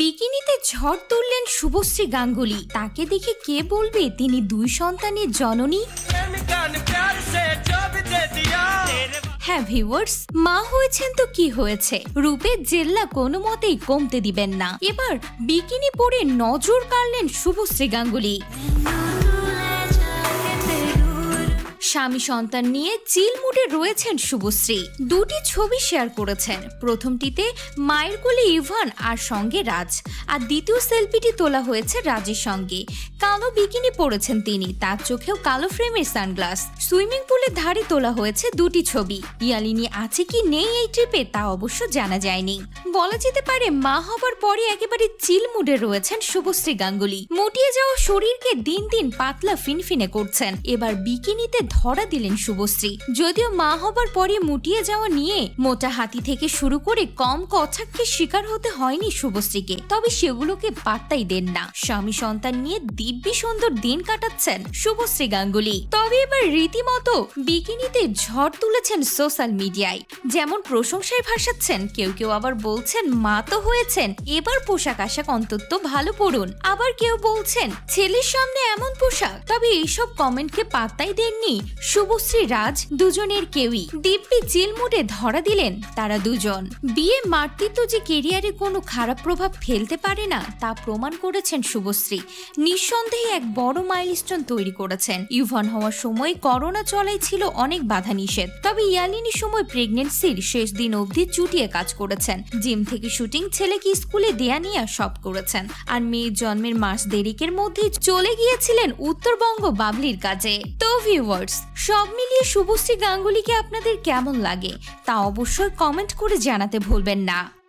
বিকিনিতে ঝড় তুললেন শুভশ্রী গাঙ্গুলি। তাকে দেখে কে বলবে তিনি দুই সন্তানের জননী? হ্যাঁ ভিউয়ার্স মা হয়েছেন তো কি হয়েছে? রূপে জেল্লা কোনো মতেই কমতে দিবেন না। এবার বিকিনি পরে নজর কাড়লেন শুভশ্রী গাঙ্গুলি। স্বামী সন্তান নিয়ে চিল মুডে রয়েছেন শুভশ্রী। দুটি ছবি শেয়ার করেছেন। প্রথমটিতে মায়ের কোলে ইভান আর সঙ্গে রাজ। আর দ্বিতীয় সেলফিটি তোলা হয়েছে রাজের সঙ্গে। কালো বিকিনি পরেছেন তিনি। তার চোখেও কালো ফ্রেমের সানগ্লাস। সুইমিং পুলের ধারে তোলা হয়েছে দুটি ছবি। ইয়ালিনী আছে কি নেই এই ট্রিপে তা অবশ্য জানা যায়নি। বলা যেতে পারে মা হবার পরে একেবারে চিল মুডে রয়েছেন শুভশ্রী গাঙ্গুলি। মুটিয়ে যাওয়া শরীরকে দিন দিন পাতলা ফিনফিনে করছেন। এবার বিকিনিতে ধরা দিলেন শুভশ্রী। যদিও মা হবার পরে মুটিয়ে যাওয়া নিয়ে মোটা হাতি থেকে শুরু করে কম কছাককে শিকার হতে হয়নি শুভশ্রীকে। তবে সেগুলোকে পাত্তাই দেন না। স্বামী সন্তান নিয়ে দিব্যি সুন্দর দিন কাটাচ্ছেন শুভশ্রী গাঙ্গুলি। তবে এবার রীতিমতো বিকিনিতে ঝড় তুলেছেন সোশ্যাল মিডিয়ায়। যেমন প্রশংসায় ভাসাচ্ছেন, কেউ কেউ আবার বলছেন, মা তো হয়েছেন, এবার পোশাক আশাক অন্তত ভালো পড়ুন আবার কেউ বলছেন, ছেলের সামনে এমন পোশাক? তবে এইসব কমেন্টকে পাত্তাই দেননি শুভশ্রী রাজ দুজনের কেউই। দিব্যি মুডে ধরা দিলেন তারা দুজন। বিয়ে মাতৃত্ব যে কেরিয়ারে কোনো খারাপ প্রভাব ফেলতে পারে না, তা প্রমাণ করেছেন শুভশ্রী। নিঃসন্দেহে এক বড় মাইলস্টোন তৈরি করেছেন। ইউভান হওয়ার সময় করোনা চলাই ছিল অনেক বাধা নিষেধ তবে ইয়ালিনী সময় প্রেগনেন্সির শেষ দিন অবধি চুটিয়ে কাজ করেছেন। জিম থেকে শুটিং ছেলেকে স্কুলে দেয়া নিয়ে সব করেছেন। আর মেয়ের জন্মের মাস দেরিকের মধ্যে চলে গিয়েছিলেন উত্তরবঙ্গ বাবলির কাজে। তো ভিউয়ার্স সব মিলিয়ে শুভশ্রী গাঙ্গুলিকে আপনাদের কেমন লাগে তা অবশ্যই কমেন্ট করে জানাতে ভুলবেন না।